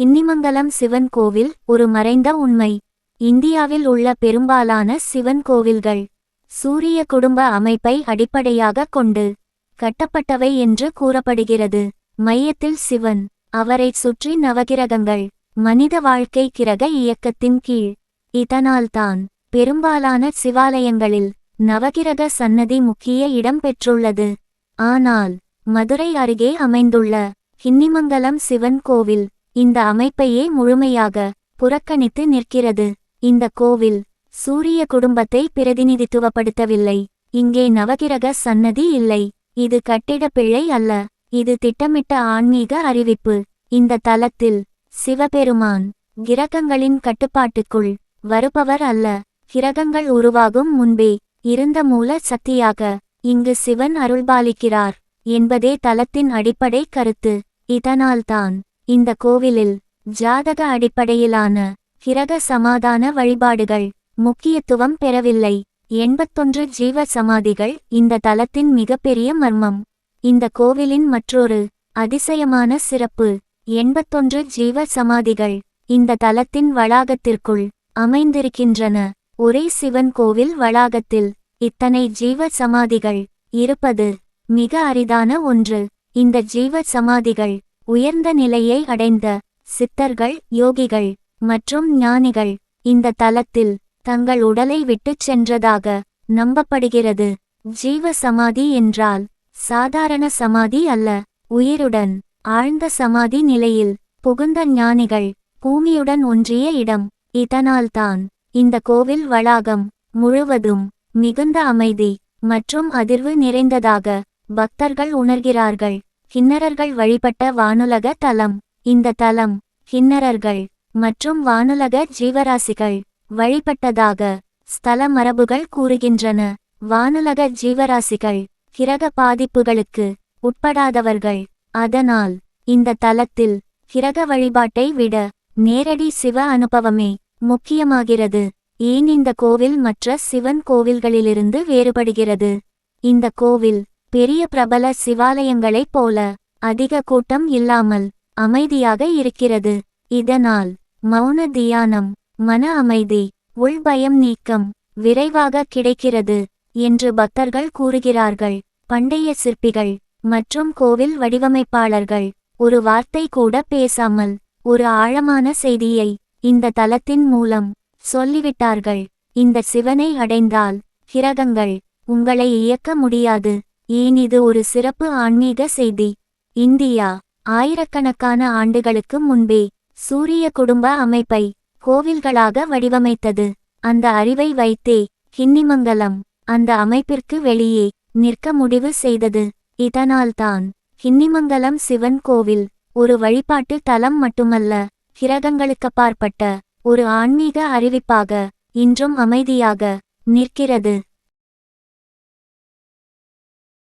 கின்னிமங்கலம் சிவன் கோவில் ஒரு மறைந்த உண்மை. இந்தியாவில் உள்ள பெரும்பாலான சிவன் கோவில்கள் சூரிய குடும்ப அமைப்பை அடிப்படையாகக் கொண்டு கட்டப்பட்டவை என்று கூறப்படுகிறது. மையத்தில் சிவன் அவரைச் சுற்றி நவகிரகங்கள் மனித வாழ்க்கை கிரக இயக்கத்தின் கீழ். இதனால்தான் பெரும்பாலான சிவாலயங்களில் நவகிரக சன்னதி முக்கிய இடம் பெற்றுள்ளது. ஆனால் மதுரை அருகே அமைந்துள்ள கிண்ணிமங்கலம் சிவன் கோவில் இந்த அமைப்பையே முழுமையாக புறக்கணித்து நிற்கிறது. இந்த கோவில் சூரிய குடும்பத்தை பிரதிநிதித்துவப்படுத்தவில்லை. இங்கே நவகிரக சன்னதி இல்லை. இது கட்டிடப் பிழை அல்ல. இது திட்டமிட்ட ஆன்மீக அறிவிப்பு. இந்த தலத்தில் சிவபெருமான் கிரகங்களின் கட்டுப்பாட்டுக்குள் வருபவர் அல்ல. கிரகங்கள் உருவாகும் முன்பே இருந்த மூல சக்தியாக இங்கு சிவன் அருள்பாலிக்கிறார் என்பதே தலத்தின் அடிப்படை கருத்து. இதனால்தான் இந்த கோவிலில் ஜாதக அடிப்படையிலான கிரக சமாதான வழிபாடுகள் முக்கியத்துவம் பெறவில்லை. எண்பத்தொன்று ஜீவ சமாதிகள் இந்த தலத்தின் மிகப்பெரிய மர்மம். இந்த கோவிலின் மற்றொரு அதிசயமான சிறப்பு எண்பத்தொன்று ஜீவ சமாதிகள் இந்த தலத்தின் வளாகத்திற்குள் அமைந்திருக்கின்றன. ஒரே சிவன் கோவில் வளாகத்தில் இத்தனை ஜீவ சமாதிகள் இருப்பது மிக அரிதான ஒன்று. இந்த ஜீவ சமாதிகள் உயர்ந்த நிலையை அடைந்த சித்தர்கள் யோகிகள் மற்றும் ஞானிகள் இந்த தலத்தில் தங்கள் உடலை விட்டுச் சென்றதாக நம்பப்படுகிறது. ஜீவ சமாதி என்றால் சாதாரண சமாதி அல்ல. உயிருடன் ஆழ்ந்த சமாதி நிலையில் புகுந்த ஞானிகள் பூமியுடன் ஒன்றிய இடம். இதனால்தான் இந்த கோவில் வளாகம் முழுவதும் மிகுந்த அமைதி மற்றும் அதிர்வு நிறைந்ததாக பக்தர்கள் உணர்கிறார்கள். கிண்ணறர்கள் வழிபட்ட வானுலக தலம். இந்த தலம் கிண்ணறர்கள் மற்றும் வானுலக ஜீவராசிகள் வழிபட்டதாக ஸ்தல மரபுகள் கூறுகின்றன. வானுலக ஜீவராசிகள் கிரக பாதிப்புகளுக்கு உட்படாதவர்கள். அதனால் இந்த தலத்தில் கிரக வழிபாட்டை விட நேரடி சிவ அனுபவமே முக்கியமாகிறது. ஏன் இந்த கோவில் மற்ற சிவன் கோவில்களிலிருந்து வேறுபடுகிறது? இந்த கோவில் பெரிய பிரபல சிவாலயங்களைப் போல அதிக கூட்டம் இல்லாமல் அமைதியாக இருக்கிறது. இதனால் மௌன தியானம் மன அமைதி உள்பயம் நீக்கம் விரைவாக கிடைக்கிறது என்று பக்தர்கள் கூறுகிறார்கள். பண்டைய சிற்பிகள் மற்றும் கோவில் வடிவமைப்பாளர்கள் ஒரு வார்த்தை கூட பேசாமல் ஒரு ஆழமான செய்தியை இந்த தலத்தின் மூலம் சொல்லிவிட்டார்கள். இந்த சிவனை அடைந்தால் கிரகங்கள் உங்களை இயக்க முடியாது. ஏன் இது ஒரு சிறப்பு ஆன்மீக செய்தி? இந்தியா ஆயிரக்கணக்கான ஆண்டுகளுக்கு முன்பே சூரிய குடும்ப அமைப்பை கோவில்களாக வடிவமைத்தது. அந்த அறிவை வைத்தே ஹின்னிமங்கலம் அந்த அமைப்பிற்கு வெளியே நிற்க முடிவு செய்தது. இதனால்தான் ஹின்னிமங்கலம் சிவன் கோவில் ஒரு வழிபாட்டு தலம் மட்டுமல்ல கிரகங்களுக்கப்பாற்பட்ட ஒரு ஆன்மீக அறிவிப்பாக இன்றும் அமைதியாக நிற்கிறது.